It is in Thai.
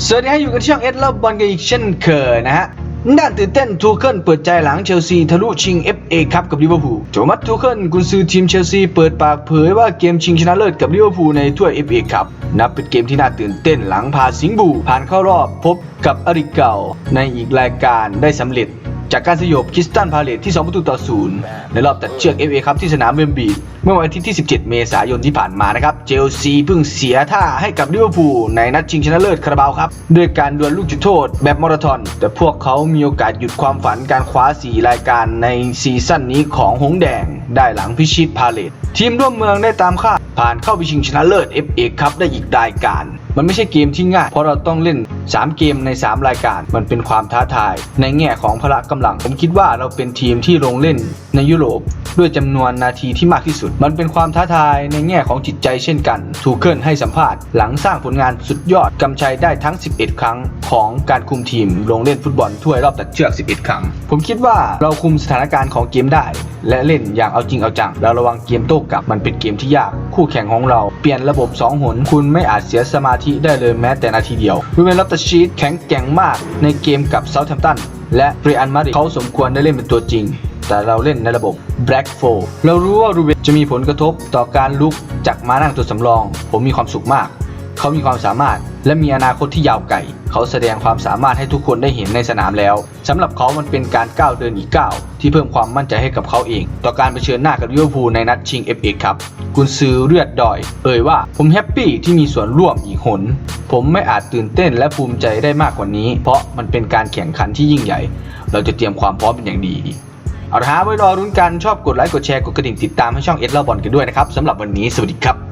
สวัสดีครับอยู่กันช่องเอสเล้วบอลกันอีกเช่นเคยนะฮะน่าตื่นเต้นทูเคิลเปิดใจหลังเชลซีทะลุชิง FA ครับกับลิเวอร์พูลโจมัสทูเคิลกุนซือทีมเชลซีเปิดปากเผยว่าเกมชิงชนะเลิศกับลิเวอร์พูลในถ้วย FA ครับนับเป็นเกมที่น่าตื่นเต้นหลังพาสิงบูผ่านเข้ารอบพบกับอริเก่าในอีกรายการได้สำเร็จ จากการสยบคิสตันพาเลตที่ 2 ประตูต่อศูนย์ในรอบตัดเชือก FA ครับที่สนามเวมบลีย์เมื่อวันอาทิตย์ที่ 17 เมษายนที่ผ่านมานะครับเจลซีเพิ่งเสียท่าให้กับลิเวอร์พูลในนัดชิงชนะเลิศคาราบาวครับด้วยการดวลลูกจุดโทษแบบมาราธอน แต่พวกเขามีโอกาสหยุดความฝันการคว้า 4 รายการในซีซั่นนี้ของหงแดง ได้หลังพิชิตพาเลตทีมร่วมเมืองได้ตามคาดผ่านเข้าไปชิงชนะเลิศ FA ครับได้อีกรายการ มันไม่ใช่เกมที่ง่าย เพราะเราต้องเล่น 3 เกมใน 3 รายการ มันเป็นความท้าทาย ในแง่ของพละกำลัง ผมคิดว่าเราเป็นทีมที่ลงเล่นในยุโรป ด้วยจำนวนนาทีที่มากที่สุด มันเป็นความท้าทายในแง่ของจิตใจเช่นกัน ทูเคิลให้สัมภาษณ์หลังสร้างผลงานสุดยอดกำชัยได้ทั้ง 11 ครั้ง ของการคุมทีมลงเล่นฟุตบอลถ้วยรอบตัดเชือก 11 ครั้ง ผมคิดว่าเราคุมสถานการณ์ของเกมได้ และเล่นอย่างเอาจริงเอาจังแล้วระวังเกมโต้กลับมันเป็นเกมที่ยาก คู่แข่งของเราเปลี่ยนระบบ 2 หน คุณไม่อาจเสียสมาธิได้เลยแม้แต่นาทีเดียวรูเบนลัตตชีตแข็งแกร่งมากในเกมกับเซาท์แฮมป์ตันและเรอันมาริเขาสมควรได้เล่นเป็นตัวจริงแต่เราเล่นในระบบ Black 4 เรารู้ว่ารูเบนจะมีผลกระทบต่อการลุกจากมานั่งตัวสำรอง ผมมีความสุขมาก เขามีความสามารถ และมีอนาคตที่ยาวไกลเขาแสดงความสามารถให้ทุกคนได้เห็นในสนามแล้วสำหรับเขามันเป็นการก้าวเดินอีกก้าวที่เพิ่มความมั่นใจให้กับเขาเอง ต่อการเผชิญหน้ากับลิเวอร์พูลในนัดชิง FA ครับกุนซือเลือดดอย เอ่ยว่าผมแฮปปี้ที่มีส่วนร่วมอีกหน ผมไม่อาจตื่นเต้นและภูมิใจได้มากกว่านี้ เพราะมันเป็นการแข่งขันที่ยิ่งใหญ่ เราจะเตรียมความพร้อมเป็นอย่างดีเอาละฮะไว้รอรุ้นกันชอบกดไลค์กดแชร์กดกระดิ่งติดตามให้ช่องเอสเล่าบอลกันด้วยนะครับสำหรับวันนี้สวัสดีครับ